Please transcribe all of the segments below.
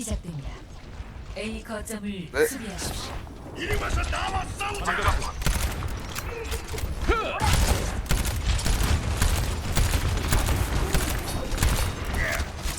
시작됩니다. A 거점을 네. 수비하십시오.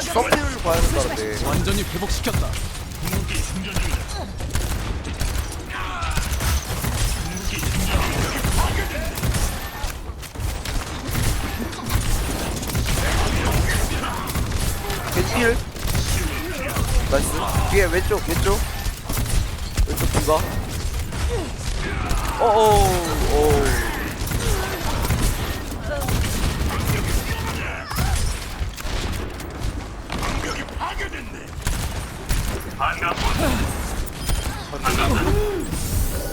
썸네일을 봐야 된다는데 완전히 회복시켰다. 뒤에 왼쪽 왼쪽. 왼쪽 뒤가. 어어 어.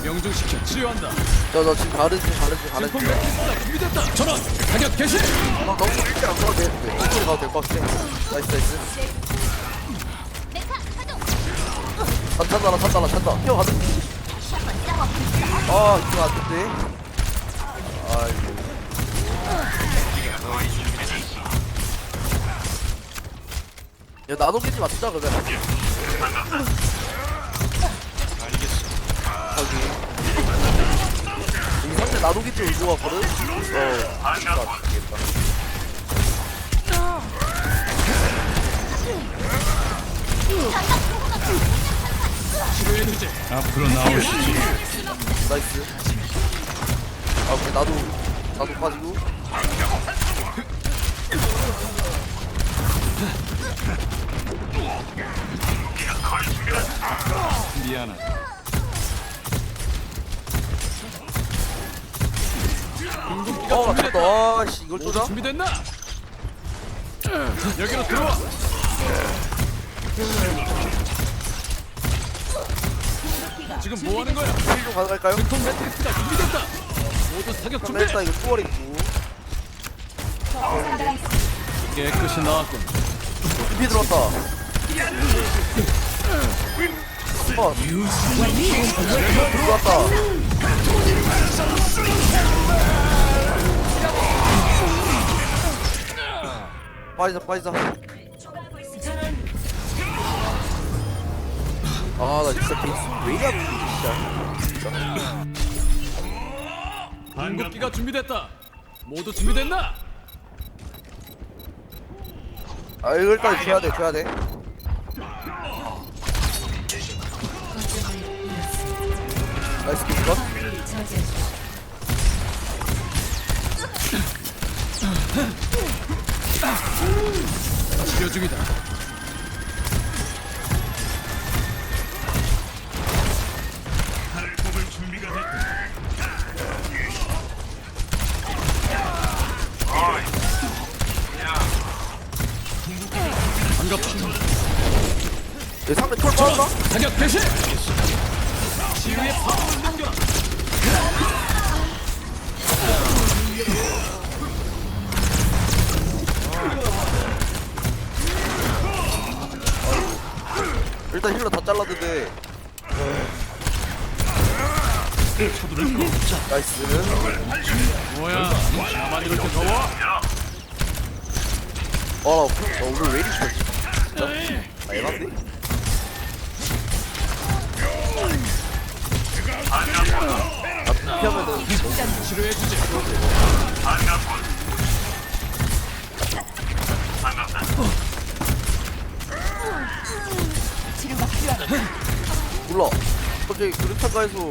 명중시켜 치료한다. 저저 지금 가르치 가르치 가르치 진품 매트리스가 준비됐다. 전원 타격 개시. 아, 너무 일찍 안 가도 되는데 이쪽으로 가도 될 것 같아. 나이스 나이스 아 찬다 나 찬다 뛰어가자. 아 이거 안 된대 아이고. 야 나노기지 맞추자 그러면. 저기 이 상대 나노기지 울고 갔거든? 어안 되겠다 치료해주지. 앞으로 나오시지. 나이스 아 그래 나도 나도 빠지고 미안하다. 어 맞다 아씨 이걸 쪼자? 준비됐나? 여기로 들어와. 지금 뭐 하는 거야? 힐좀 가능할까요? 진품 매트리스가 준비됐다. 모두 사격 준비. 일단 이거 투어링 깨끗이 나왔군. 피 들어왔다 어 들어왔다 빠지자 빠지자 아 나 진짜 개수 왜 이러냐 진짜 반급기가 준비됐다. 모두 준비됐나? 아 이거 일단 줘야 돼 줘야 돼 나이스 킥컷. 치료 중이다. 상대 톨 빠졌나? 파워를 남겨라. 일단 힐러 다 잘랐는데 나이스 뭐야? 나만 이렇게 더워? 아, 나, 나 오늘 왜 이리 좋지? 진짜? 아, 얘한데? 치료해주지. 몰라. 갑자기 그릇한가에서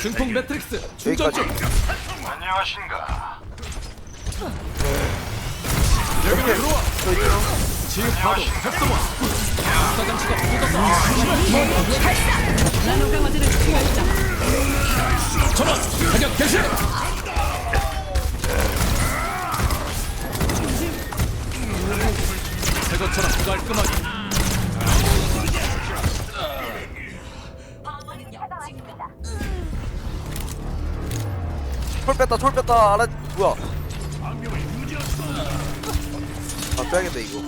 증폭 매트릭스 충전 중. 안녕하신가? 전원. 톨 뺐다, 톨 뺐다. 알아, 뭐야? 아, 빼야겠다, 이거.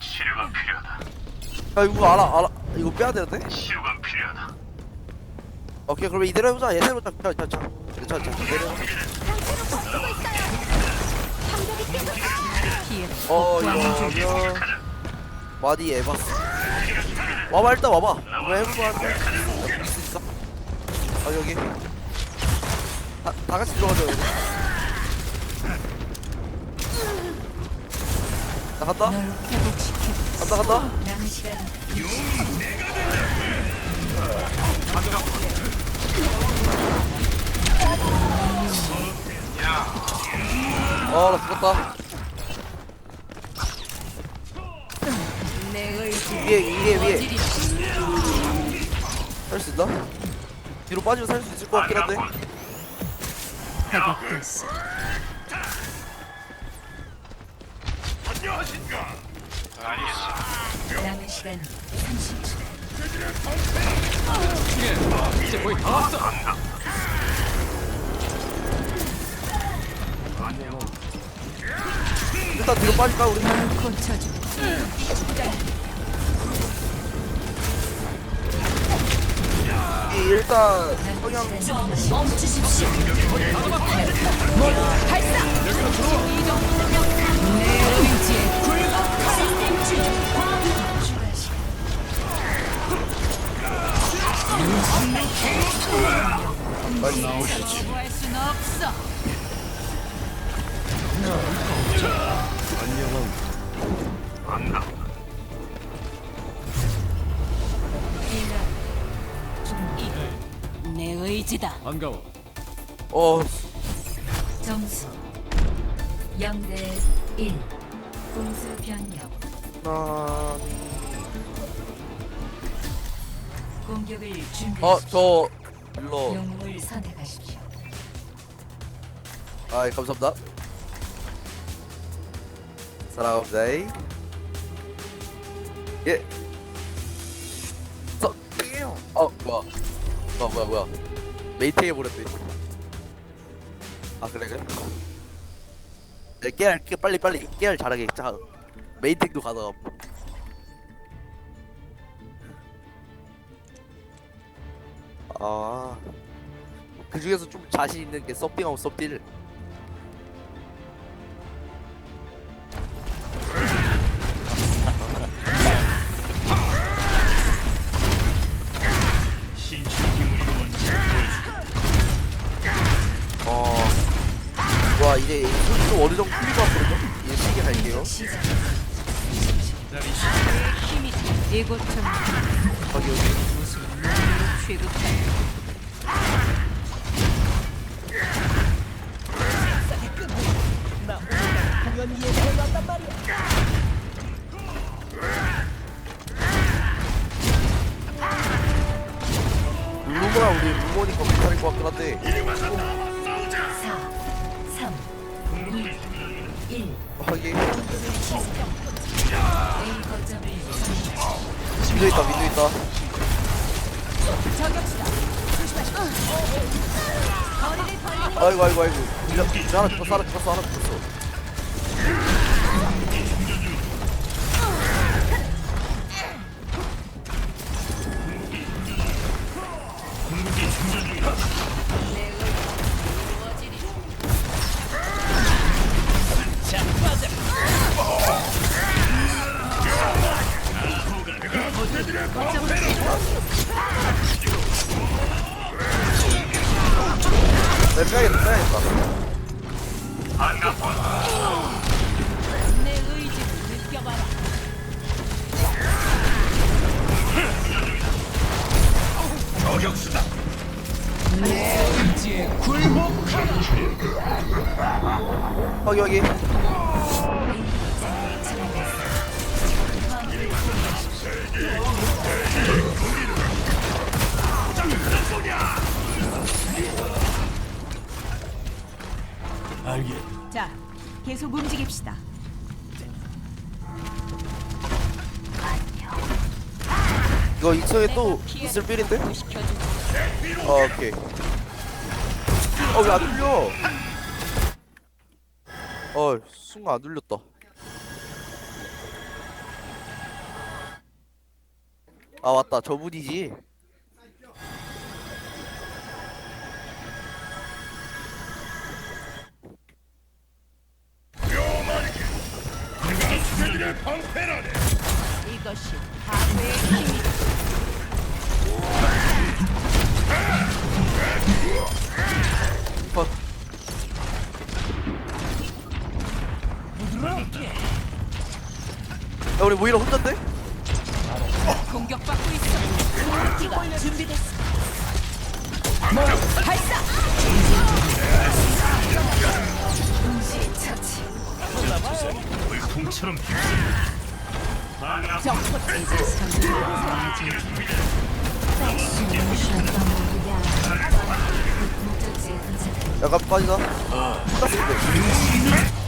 치료가 필요하다. 야 이거 알아 알아. 이거 빼야 되는데? 치료가 필요하다. 오케이 그러면 이대로 해보자. 얘네부터 자자자 자자 이대로. 어 이거 마디 에바스. 와봐 일단 와봐. 이거 해볼만 있어? 아 여기 다, 다 같이 들어가자 여기 나 간다? 간다 간다? 남은 시간 아나 죽었다. 위에 위에 위에. 살 수 있나? 뒤로 빠지면 살 수 있을 것 같긴 한데 회복됐어 안녕하신가? 남은 시간 30초 중에 이제 일단 시간 거부할 순 없어 안다. 내 의지다. 반가워. 어. 점수. 0대 1 공수 변경. 나... 공격을 준비하십시오. 어저 일로. 영웅을 선택하십시오. 아 감사합니다. 사랑합니다. 예. 저, 어 뭐야 뭐야 뭐야 뭐야. 메이팅 해버렸네 아 그래 그래? 네, 깨알 깨 빨리 빨리. 깨알 잘하게 자 메이팅도 가능함 아그 중에서 좀 자신 있는 게 서핑하고 서필 이곳 좀 거기 여기. 취급해 룰루가 우리 루모니까 괜찮을 것 같긴 한데. 4 3 2 1 거기 민도 있다, 민도 있다. 아이고 아이고 아이고. 밀려 하나 죽었어, 하나 죽었어, 하나 죽었어. 내 빼야겠다, 빼야겠다. 내 의지를 느껴봐라. 굴복. 여기 여기. 자, 계속 움직입시다. 이거 2층에 또 있을 빌인데? 어, 오케이. 어, 왜안 눌려? 어, 순간 안 눌렸다. 아 맞다 저분이지 이것이 파괴의 힘이다. 컷야 우리 모이라 혼잔데? 공격받고 있어. 기가 준비됐어. 발사. 물통처럼. 약간 어 땄어 근데